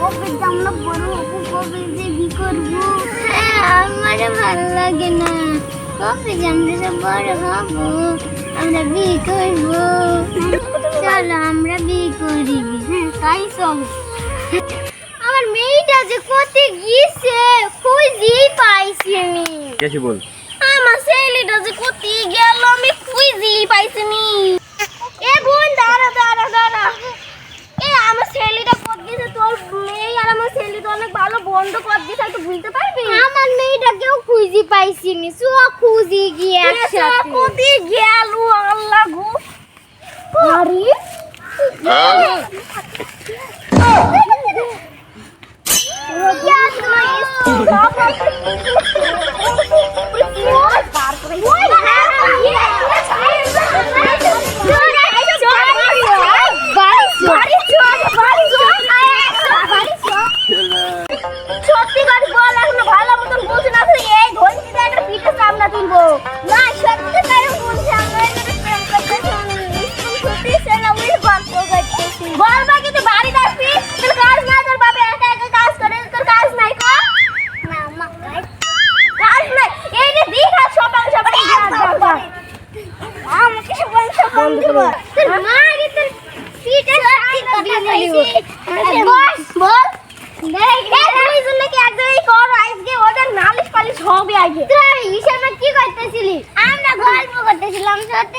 কবে যে বড় হব কবে যে বি করব? হ্যাঁ আমার ভালো লাগে না। কবে বড় হব আমরা বি করব। চলো আমরা বি করি। হ্যাঁ তাই চলো। আমার মেয়েটা যে কোথায় গিয়েছে খুঁজেই পাইছি আমি। বল? আমার ছেলেটা যে কোথায় গেল আমি খুঁজেই পাইছি নি এ বোন দাঁড়া দাঁড়া দাঁড়া এ আমার ছেলেটা কত গেছে তোর মেয়ে আর আমার ছেলে তো অনেক ভালো গেছে একটু বুঝতে পারবি? আমার মেয়েটাকেও খুঁজি পাইছি নি সো খুঁজি গিয়ে একসাথে। কোথায় গেল আল্লাহ গো। আরে সত্যি আমরা গল্প করতেছিলাম সত্যি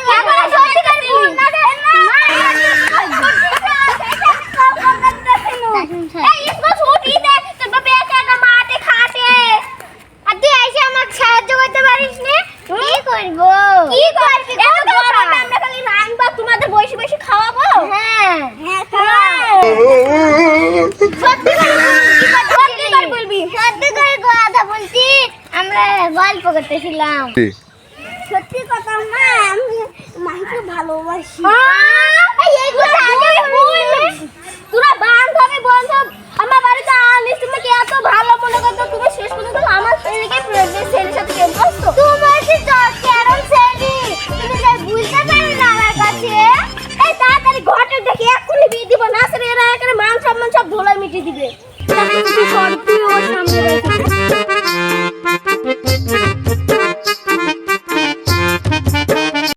সাহায্য করতে পারিস নে কি করব কি করবি আমরা খালি রান্না তোমাদের বসে বসে খাওয়াবো হ্যাঁ হ্যাঁ সত্যি করে সত্যি করে বলবি সত্যি করে কথা বলছি আমরা গল্প করতেছিলাম। সত্যি কথা মা আমি মাকে ভালোবাসি। তোরা বান্ধবী বন্ধব আমার বাড়িতে আনিস তোমাকে এত ভালো মনে করতো তুমি শেষ পর্যন্ত আমার ছেলেকে ছেলের সাথে প্রেম করছ? তোমার কি কেমন ছেলে তুমি যাই বুঝতে পারো না আমার কাছে। এই তাড়াতাড়ি ঘটে দেখে এক্ষুনি বিয়ে দিব না স্যার এরা এখানে মান সম্মান সব ধোলাই মিটিয়ে দিবে। সত্যি ওর সামনে